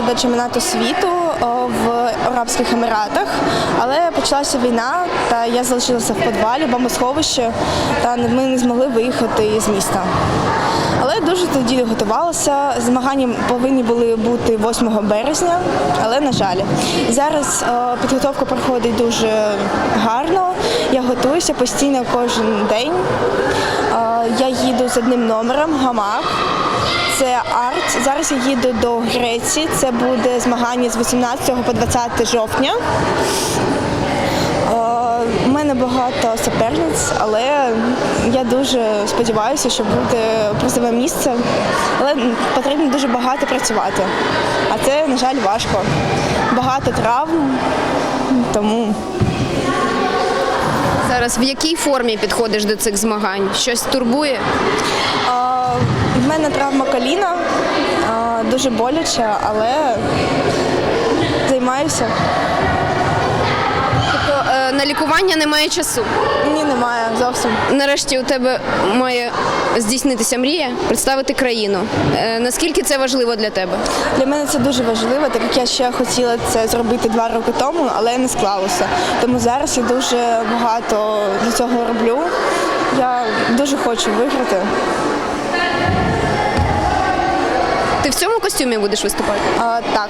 готувалася до чемпіонату світу в Арабських Еміратах, але почалася війна, та я залишилася в підвалі, бомбосховище, та ми не змогли виїхати з міста. Але дуже тоді готувалася. Змагання повинні були бути 8 березня, але на жаль, зараз підготовка проходить дуже гарно. Я готуюся постійно кожен день. Я їду з одним номером гамак. Це арт. Зараз я їду до Греції. Це буде змагання з 18 по 20 жовтня. Е, У мене багато суперниць, але я дуже сподіваюся, що буде призове місце. Але потрібно дуже багато працювати. А це, на жаль, важко. Багато травм, тому. Зараз в якій формі підходиш до цих змагань? Щось турбує? А, В мене травма коліна, дуже боляче, але займаюся. Тобто е, на лікування немає часу. Ні, немає зовсім. Нарешті у тебе має здійснитися мрія представити країну. Е, Наскільки це важливо для тебе? Для мене це дуже важливо, так як я ще хотіла це зробити два роки тому, але не склалося. Тому зараз я дуже багато для цього роблю. Я дуже хочу виграти. Ти в цьому костюмі будеш виступати? А, так,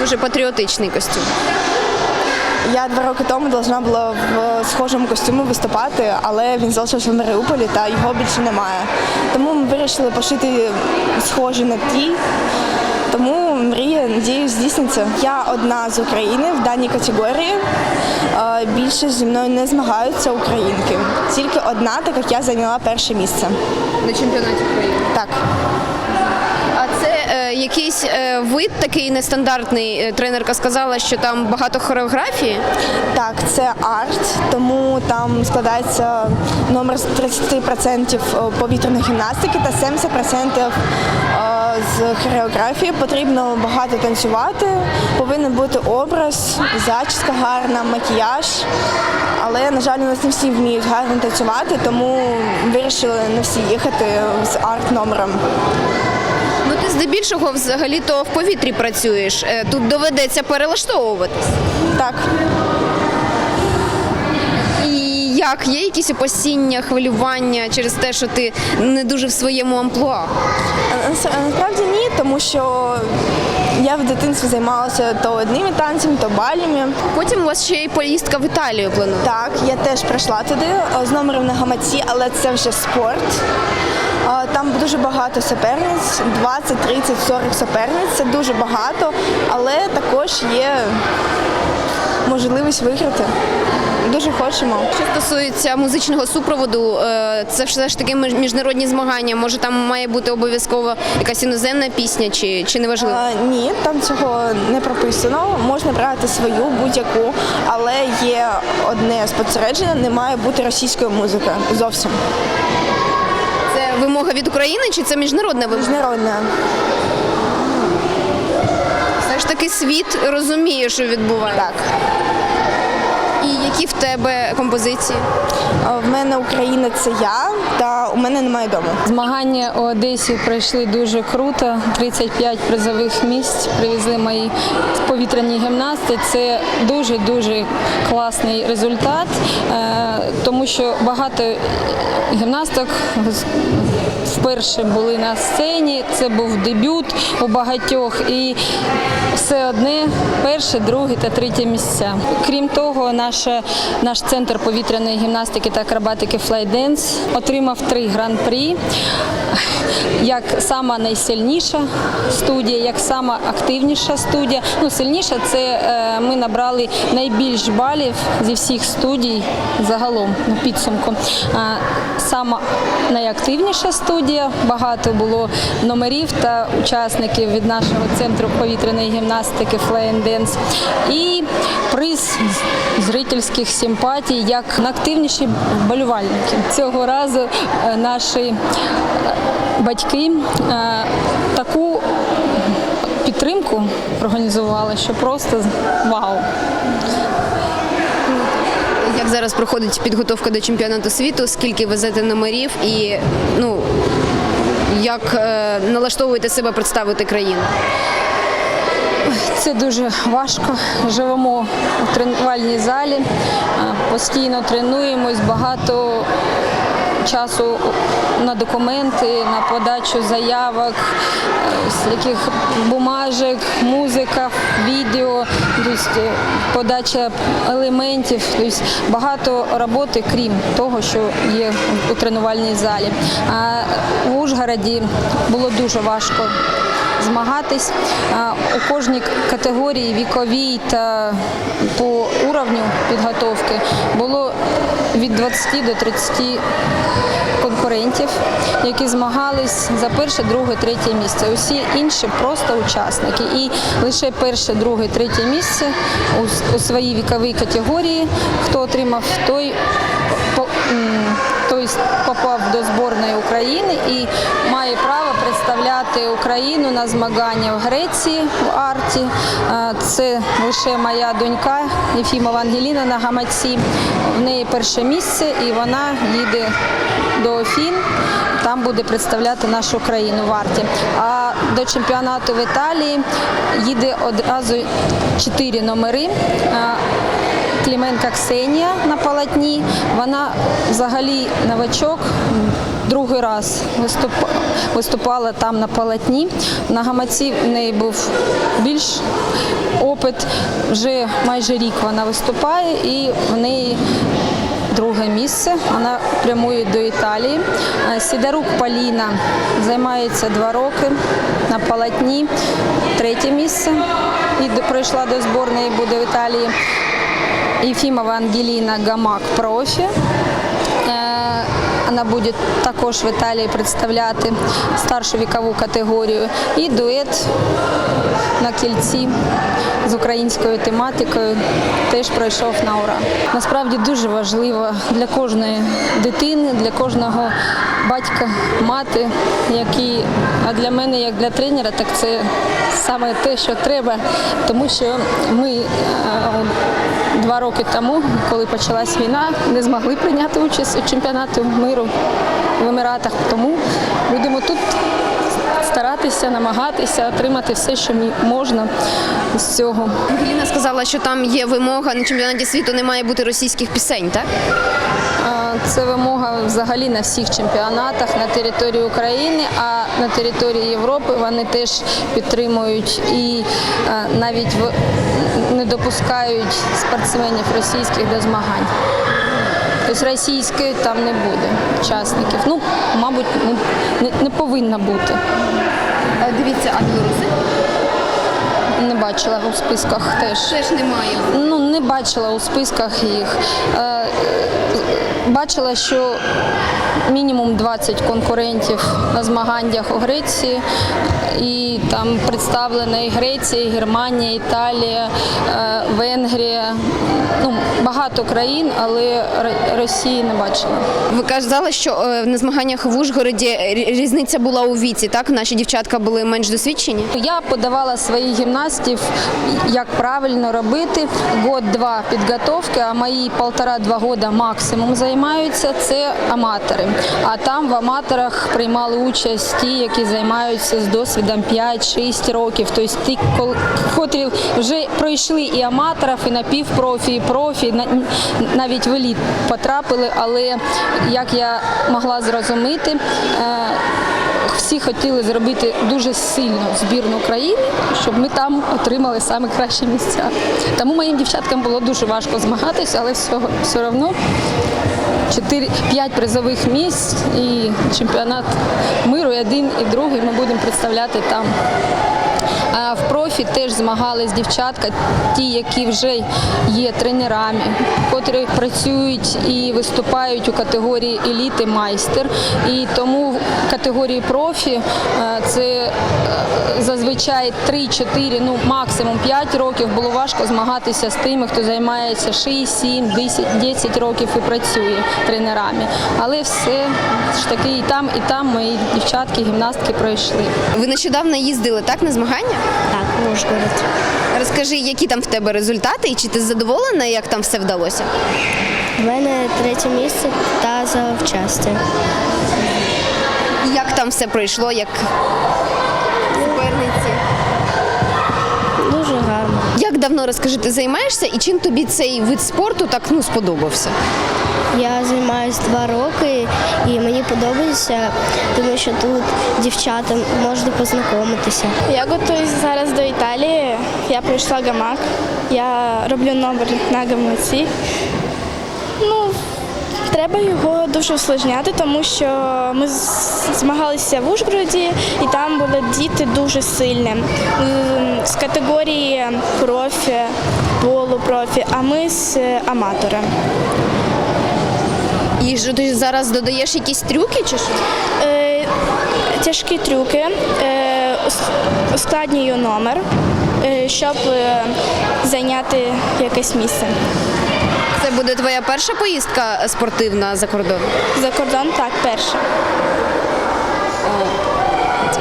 Дуже патріотичний костюм. я два роки тому должна була в схожому костюмі виступати, але він залишився в Маріуполі та його більше немає. Тому ми вирішили пошити схожі на ті. Тому мрія, надіюсь, здійсниться. Я одна з України в даній категорії. Більше зі мною не змагаються українки. Тільки одна, так як я зайняла перше місце. На чемпіонаті України. Так. А це е, якийсь е, вид такий нестандартний. Е, Тренерка сказала, що там багато хореографії. Так, це арт, тому там складається номер з 30% повітряної гімнастики та 70% е, з хореографії. Потрібно багато танцювати, повинен бути образ, зачіска гарна, макіяж. Але, на жаль, у нас не всі вміють гарно танцювати, тому вирішили не всі їхати з арт-номером. Здебільшого взагалі то в повітрі працюєш. Е, Тут доведеться перелаштовуватись. Так. І як є якісь опасіння, хвилювання через те, що ти не дуже в своєму амплуа? Нас- а Насправді ні, тому що я в дитинстві займалася то одними танцями, то бальними. Потім у вас ще й поїздка в Італію планує. Так, я теж прийшла туди е, з номером на гамаці, але це вже спорт. Там дуже багато суперниць, 20, 30, 40 суперниць. Це дуже багато, але також є можливість виграти. дуже хочемо. Що стосується музичного супроводу, е, це все ж таки міжнародні змагання. Може, там має бути обов'язково якась іноземна пісня, чи, чи не важливо? А, ні, там цього не прописано. Можна брати свою будь-яку, але є одне спостереження, не має бути російської музики зовсім. Це вимога від України, чи це міжнародна вимога? Міжнародна. Все ж таки світ розуміє, що відбувається. Так. Які в тебе композиції? В мене Україна це я, та у мене немає дому. Змагання у Одесі пройшли дуже круто. 35 призових місць привезли мої повітряні гімнасти. Це дуже дуже класний результат, е, тому що багато гімнасток вперше були на сцені. Це був дебют у багатьох і все одне перше, друге та третє місця. Крім того, наша, наш центр повітряної гімнастики та акробатики Flydance отримав три гран-прі як сама найсильніша студія, як сама активніша студія. Ну, сильніша це е, ми набрали найбільш балів зі всіх студій загалом на підсумку. Сама найактивніша студія. Багато було номерів та учасників від нашого центру повітряної гімнастики and І приз зрительських симпатій як найактивніші вболівальники. Цього разу е, наші е, батьки е, таку підтримку організували, що просто вау. Як зараз проходить підготовка до чемпіонату світу? Скільки везете номерів і ну як е, налаштовуєте себе представити країну? Це дуже важко. Живемо у тренувальній залі, постійно тренуємось, багато часу на документи, на подачу заявок, яких бумажок, музика, відео, тобто подача елементів, тобто багато роботи, крім того, що є у тренувальній залі. А в Ужгороді було дуже важко змагатись. У кожній категорії віковій та по уровню підготовки було від 20 до 30 конкурентів, які змагались за перше, друге, третє місце. Усі інші просто учасники. І лише перше, друге, третє місце у, у своїй віковій категорії, хто отримав той той попав до зборної України і має право представляти Україну на змагання в Греції в Арті. Це лише моя донька Єфімова Ангеліна на гамаці. В неї перше місце, і вона їде до Афін. Там буде представляти нашу країну в Арті. А до чемпіонату в Італії їде одразу чотири номери. Кліменка Ксенія на полотні. Вона взагалі новачок. Другий раз виступала там на полотні. На гамаці в неї був більш опит. Вже майже рік вона виступає і в неї друге місце. Вона прямує до Італії. Е, Сідорук Поліна займається два роки на полотні. Третє місце. І прийшла до зборної, буде в Італії. Ефимова Ангелина Гамак профі. Е, Вона буде також в Італії представляти старшу вікову категорію. І дует на кільці з українською тематикою теж пройшов на ура. Насправді дуже важливо для кожної дитини, для кожного батька, мати, які, а для мене, як для тренера, так це саме те, що треба, тому що ми е, два роки тому, коли почалась війна, не змогли прийняти участь у чемпіонаті миру в Еміратах. Тому будемо тут старатися, намагатися отримати все, що можна з цього. Ангеліна сказала, що там є вимога на чемпіонаті світу не має бути російських пісень, так? Це вимога взагалі на всіх чемпіонатах на території України, а на території Європи вони теж підтримують і навіть в- допускають спортсменів російських до змагань. Тобто російської там не буде учасників. Ну, мабуть, не, не, повинна бути. Дивіться, а білоруси Не бачила у списках теж. теж немає. Ну, не бачила у списках їх. Е, Бачила, що мінімум 20 конкурентів на змаганнях у Греції. І там представлена і Греція, і Германія, Італія, е, Венгрія. Ну, багато країн, але Росії не бачила. Ви казали, що е, на змаганнях в Ужгороді різниця була у віці, так? Наші дівчатка були менш досвідчені. Я подавала своїх гімнастів, як правильно робити. Год-два підготовки, а мої полтора-два года максимум займаються. Це аматори. А там в аматорах приймали участь ті, які займаються з досвідом 5-6 років. Тобто ті, котрі вже пройшли і аматорів, і напівпрофі, і профі, на- навіть в еліт потрапили. Але як я могла зрозуміти, е, всі хотіли зробити дуже сильну збірну України, щоб ми там отримали саме кращі місця. Тому моїм дівчаткам було дуже важко змагатися, але все, все одно 4-5 призових місць і чемпіонат миру, і один і другий ми будемо представляти там. В профі теж змагались дівчатка, ті, які вже є тренерами, котрі працюють і виступають у категорії еліти майстер. І тому в категорії профі е, це е, зазвичай 3-4, ну максимум 5 років було важко змагатися з тими, хто займається 6, 7, 10, 10 років і працює тренерами. Але все ж таки і там, і там мої дівчатки, гімнастки пройшли. Ви нещодавно їздили так на змагання? Так, Ужгород. Розкажи, які там в тебе результати, і чи ти задоволена, як там все вдалося? У мене третє місце та за завчасті. Як там все пройшло, як Як давно розкажи, ти займаєшся і чим тобі цей вид спорту так ну сподобався? Я займаюся два роки і мені подобається, тому що тут дівчатам можна познайомитися. Я готуюся зараз до Італії. Я пройшла гамак. Я роблю номер на гамаці. Треба його дуже усложняти, тому що ми змагалися в Ужгороді, і там були діти дуже сильні. З категорії профі, полупрофі, а ми з аматора. І що ти зараз додаєш якісь трюки чи що? Е, тяжкі трюки, е, ускладнюю номер, е, щоб е, зайняти якесь місце. Це буде твоя перша поїздка спортивна за кордон? За кордон так, перше.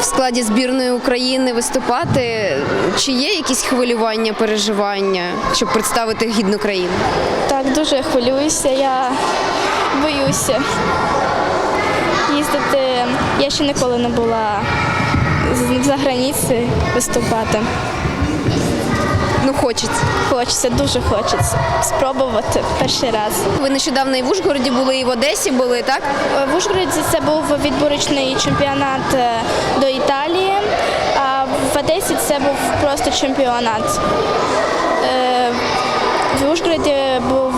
В складі збірної України виступати. Чи є якісь хвилювання, переживання, щоб представити гідну країну? Так, дуже хвилююся, я боюся їздити. Я ще ніколи не була за границею виступати. Ну хочеться. Хочеться, дуже хочеться спробувати перший раз. Ви нещодавно і в Ужгороді були, і в Одесі були, так? В Ужгороді це був відборочний чемпіонат е, до Італії, а в Одесі це був просто чемпіонат. Е, В Ужгороді був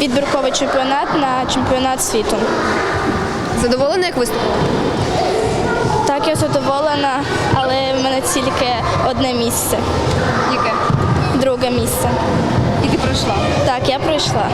відбірковий чемпіонат на чемпіонат світу. Задоволена, як виступила? Так, я задоволена, але в мене тільки одне місце, Яке? Друге місце. І ти пройшла. Так, я пройшла.